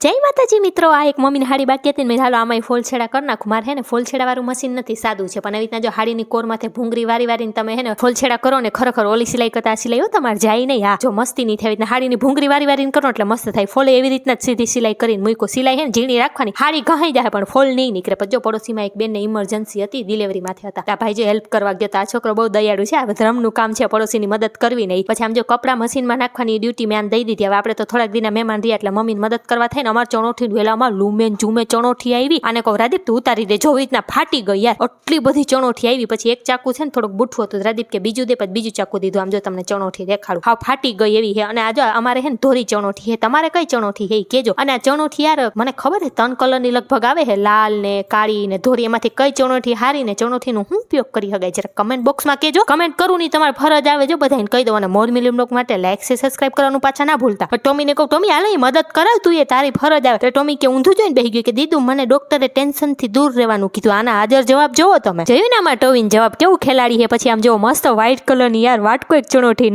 જય માતાજી મિત્રો, આ એક મમ્મીને હાડી બાકી હતી મેં હાલો આમાં ફોલછેડા કરી નાખું. મારે હે ને ફોલછેડા વાળું મશીન નથી, સાદું છે. પણ આવી રીતના જો હાડીની કોરમાંથી ભૂંગળી વારી વારીને તમે હે ને ફોલછેડા કરો ને ખરેખર ઓલી સિલાઈ કરતા આ સિલાઈ હો, તમારે જાય નહીં. હા, જો મસ્તી નહીં થાય રીતના હાડીની ભૂંગળી વારી વારીને કરો એટલે મસ્ત થાય. ફોલે એવી રીતના જ સીધી સિલાઈ કરીને મૂકો સિલાઈ હે ને ઝીણી રાખવાની. હાડી ઘણી જાય, પણ ફોલ નહીં નીકળે. પણ જો પડોશીમાં એક બેનને ઇમરજન્સી હતી ડિલિવરી માથે હતા આ ભાઈ જે હેલ્પ કરવા ગયો આ છોકરો બહુ દયાળુ છે. આ ધર્મનું કામ છે, પડોશીની મદદ કરવી નહીં. પછી આમ જો કપડાં મશીનમાં નાખવાની ડ્યુટી મેં દઈ દીધી. હવે આપણે તો થોડાક દિના મહેમાન રહ્યા એટલે મમ્મીની મદદ કરવા થાય ને અમાર ચણોઠી વેલામાં લૂમેન ઝૂમે ચણોઠી આવી અને કહો રાદીપ તું ઉતારી દે જો રીતના ફાટી ગઈ યાર. આટલી બધી ચણોઠી આવી, પછી એક ચાકુ છે ને થોડુંક બુઠવું હતું. રાદીપ કે, બીજું દે, પછી બીજું ચાકુ દીધું. આમ જો તમને ચણોઠી દેખાડું. હા, ફાટી ગઈ એવી હે અને આજે અમારે હે ને ધોરી ચણોઠી છે. તમારે કઈ ચણોઠી હે કેજો. અને આ ચણોઠી યાર, મને ખબર હે ત્રણ કલરની લગભગ આવે હે લાલ ને કાળી ને ધોરી. એમાંથી કઈ ચણોઠી હારી ને ચણોઠીનો હું ઉપયોગ કરી શકાય? જરા કમેન્ટ બોક્સમાં કેજો. કમેન્ટ કરું નહીં, તમારે ફરજ આવે જો બધાને કહી દો અને મોર મિલિયમ લોક માટે લાઈક છે સબસ્ક્રાઇબ કરવાનું પાછા ના ભૂલતા. પણ ટોમીને કહું, ટોમી, હાલે મદદ કરાવ તું એ તારી ફરજ આવે. તો ટોમી કે ઊંધું જોઈને બેસી ગયું કે, દીદુ, મને ડોક્ટરે ટેન્શનથી દૂર રહેવાનું કીધું. આના હાજર જવાબ જોવો તમે. જોયું ને આમાં ટોવીન, જવાબ કેવું ખેલાડી છે? પછી આમ જો મસ્ત વ્હાઈટ કલરની યાર વાટકો એક ચણોઠી